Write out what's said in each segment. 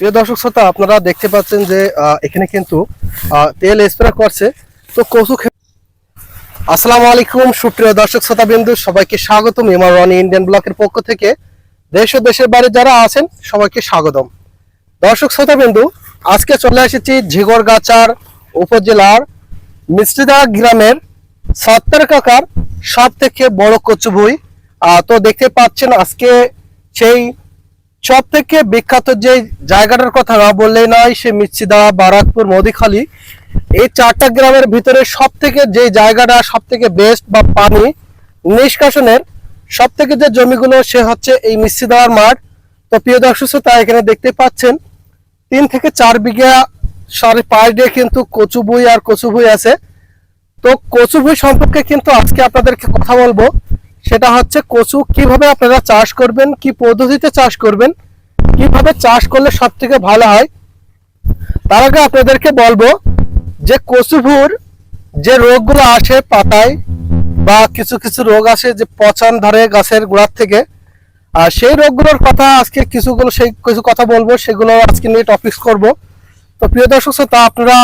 প্রিয় দর্শক শ্রোতা, আপনারা দেখতে পাচ্ছেন যে এখানে কিন্তু তেল স্প্রে করছে। তো কচু আসসালামু আলাইকুম, সুপ্রিয় দর্শক শ্রোতা বিন্দু, সবাইকে স্বাগতম। এমআর রনি ইন্ডিয়ান ব্লকের পক্ষ থেকে দেশ ও দেশের বাইরে যারা আছেন, সবাইকে স্বাগতম। দর্শক শ্রোতা বিন্দু, আজকে চলে এসেছি ঝিগরগাছার উপজেলার মিষ্টিদা গ্রামের সত্তর কাকার সব থেকে বড় কচু ভুই। তো দেখতে পাচ্ছেন আজকে সেই সব থেকে বিখ্যাত যে জায়গাটার কথা না বললেই নয়, সে মির্চিদা, বারাকপুর, মদিখালী। এই চারটা গ্রামের ভিতরে সব থেকে যে জায়গাটা সব থেকে বেস্ট বা পানি, নিষ্কাশনের সব থেকে যে জমিগুলো, সে হচ্ছে এই মির্চিদার মাঠ। তো প্রিয় দর্শক শ্রোতা, এখানে দেখতে পাচ্ছেন, তিন থেকে চার বিঘা সাড়ে পাঁচ দিয়ে কিন্তু কচু বই আর কচু বই আছে। তো কচু বই সম্পর্কে কিন্তু আজকে আপনাদেরকে কথা বলব। সেটা হচ্ছে কচু, কীভাবে আপনারা চাষ করবেন, কি পদ্ধতিতে চাষ করবেন, কীভাবে চাষ করলে সব থেকে ভালো হয়, তার আগে আপনাদেরকে বলব যে কচুভুর যে রোগগুলো আসে পাতায় বা কিছু কিছু রোগ আসে যে পচন ধরে গাছের গোড়ার থেকে, আর সেই রোগগুলোর কথা আজকে কিছুগুলো সেই কিছু কথা বলব, সেগুলো আজকে নিয়ে টপিক্স করব। তো প্রিয় দর্শক শ্রোতা, আপনারা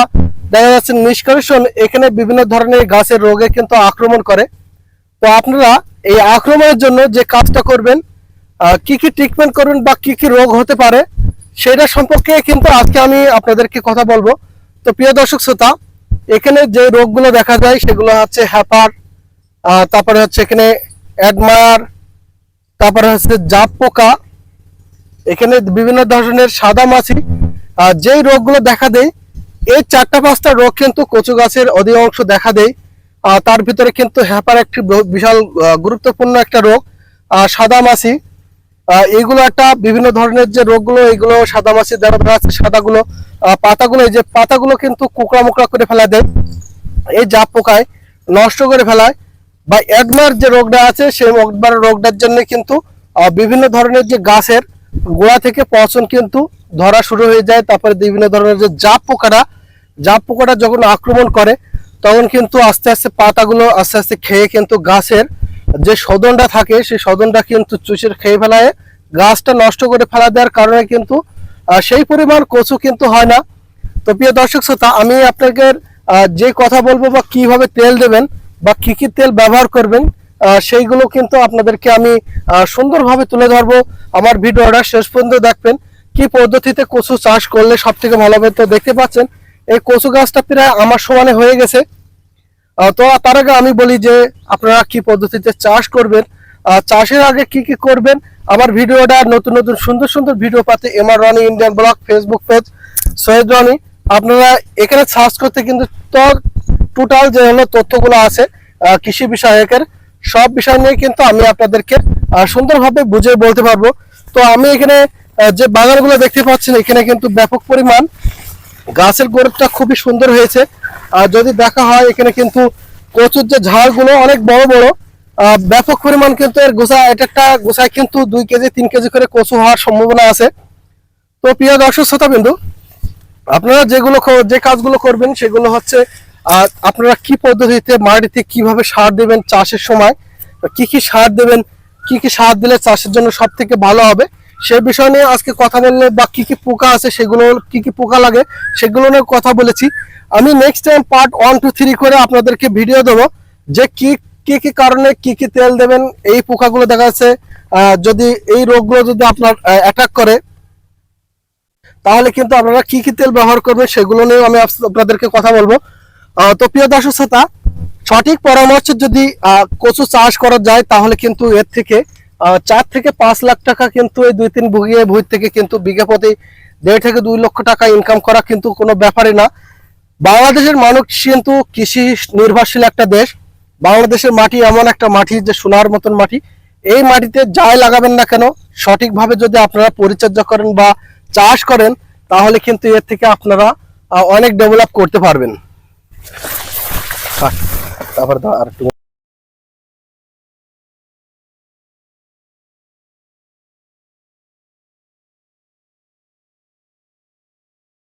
দেখা যাচ্ছে নিষ্কাশন এখানে বিভিন্ন ধরনের গাছের রোগে কিন্তু আক্রমণ করে। তো আপনারা এই আক্রমণের জন্য যে কাজটা করবেন কি কি ট্রিটমেন্ট করবেন বা কি কি রোগ হতে পারে, সেটা সম্পর্কে কিন্তু আজকে আমি আপনাদেরকে কথা বলব। তো প্রিয় দর্শক শ্রোতা, এখানে যে রোগগুলো দেখা যায়, সেগুলো হচ্ছে হ্যাপার তারপরে হচ্ছে এখানে অ্যাডমায়ার, তারপরে হচ্ছে জাপ পোকা, এখানে বিভিন্ন ধরনের সাদা মাছি। যেই রোগগুলো দেখা দেয়, এই চারটা পাঁচটা রোগ কিন্তু কচু গাছের অধিকাংশ দেখা দেয়। তার ভিতরে কিন্তু হ্যাপার একটি বিশাল গুরুত্বপূর্ণ একটা রোগ আহ, সাদা মাছি আহ, এইগুলো একটা বিভিন্ন ধরনের যে রোগগুলো এগুলো সাদা মাছি যারা ধরা আছে সাদাগুলো পাতাগুলো এই যে পাতাগুলো কিন্তু কুকড়া মুকড়া করে ফেলা দেয়। এই জাপ পোকায় নষ্ট করে ফেলায় বা একবার যে রোগটা আছে সেই একবার রোগটার জন্য কিন্তু বিভিন্ন ধরনের যে গাছের গোড়া থেকে পচন কিন্তু ধরা শুরু হয়ে যায়। তারপরে বিভিন্ন ধরনের যে জাপ পোকাটা জাপ পোকাটা যখন আক্রমণ করে তখন কিন্তু আস্তে আস্তে পাতাগুলো আস্তে আস্তে খেয়ে কিন্তু গাছের যে সদনটা থাকে, সেই সদনটা কিন্তু চুষের খেয়ে ফেলায়। গাছটা নষ্ট করে ফেলা দেওয়ার কারণে কিন্তু সেই পরিমাণ কচু কিন্তু হয় না। তো প্রিয় দর্শক শ্রোতা, আমি আপনাদের যে কথা বলব বা কীভাবে তেল দেবেন বা কি কি তেল ব্যবহার করবেন সেইগুলো কিন্তু আপনাদেরকে আমি সুন্দরভাবে তুলে ধরবো। আমার ভিডিওটা শেষ পর্যন্ত দেখবেন। কি পদ্ধতিতে কচু চাষ করলে সব থেকে ভালো হবে তো দেখতে পাচ্ছেন। এই কচু গাছটা প্রায় আমার সমানে হয়ে গেছে। তো তার আগে আমি বলি যে আপনারা কি পদ্ধতিতে চাষ করবেন চাষের আগে কি কি করবেন, আমার ভিডিওটা নতুন নতুন সুন্দর সুন্দর ভিডিও পাতে MR Roni Indian blog Facebook page Syed Roni. আপনারা এখানে সার্চ করতে কিন্তু টোটাল যে হলো তথ্যগুলো আছে কৃষি বিষয়কের, সব বিষয় নিয়ে কিন্তু আমি আপনাদেরকে সুন্দরভাবে বুঝিয়ে বলতে পারব। তো আমি এখানে যে বাগানগুলো দেখতে পাচ্ছেন, এখানে কিন্তু ব্যাপক পরিমাণ গাছের গোড়টা খুবই সুন্দর হয়েছে। আর যদি দেখা হয়, এখানে কিন্তু কচুর যে ঝাড়গুলো অনেক বড় বড় ব্যাপক পরিমাণ কিন্তু এর গোসা এটা একটা গোসায় কিন্তু দুই কেজি, তিন কেজি করে কচু হওয়ার সম্ভাবনা আছে। তো প্রিয় দর্শক শ্রোতা বিন্দু আপনারা যেগুলো যে কাজগুলো করবেন, সেগুলো হচ্ছে আপনারা কি পদ্ধতিতে, মাটিতে কীভাবে সার দেবেন চাষের সময় কি কি সার দেবেন, কি কি সার দিলে চাষের জন্য সব থেকে ভালো হবে সে বিষয় নিয়ে আজকে কথা বললে বা কি কি পোকা আছে সেগুলো, কি কি পোকা লাগে সেগুলো নিয়ে কথা বলেছি। আমি next time part one two three করে আপনাদেরকে ভিডিও দেবো যে কি কি কি কারণে কি কি তেল দেবেন, এই পোকাগুলো দেখা যাচ্ছে। যদি এই রোগগুলো যদি আপনার অ্যাটাক করে, তাহলে কিন্তু আপনারা কি কি তেল ব্যবহার করবেন সেগুলো নিয়েও আমি আপনাদেরকে কথা বলব। তো প্রিয় দর্শক সঠিক পরামর্শ যদি কচু চাষ করা যায়, তাহলে কিন্তু এর থেকে চার থেকে পাঁচ লাখ টাকা কিন্তু এই দুই তিন ভুগিয়ে ভুই থেকে কিন্তু বিঘা প্রতি দেড় থেকে দুই লক্ষ টাকা ইনকাম করা কিন্তু কোনো ব্যাপারই না। বাংলাদেশের মানুষ কিন্তু কৃষি নির্ভরশীল একটা দেশ। বাংলাদেশের মাটি এমন একটা মাটি যে সোনার মতন মাটি। এই মাটিতে যাই লাগাবেন না কেন, সঠিকভাবে যদি আপনারা পরিচর্যা করেন বা চাষ করেন, তাহলে কিন্তু এর থেকে আপনারা অনেক ডেভেলপ করতে পারবেন। তারপর আর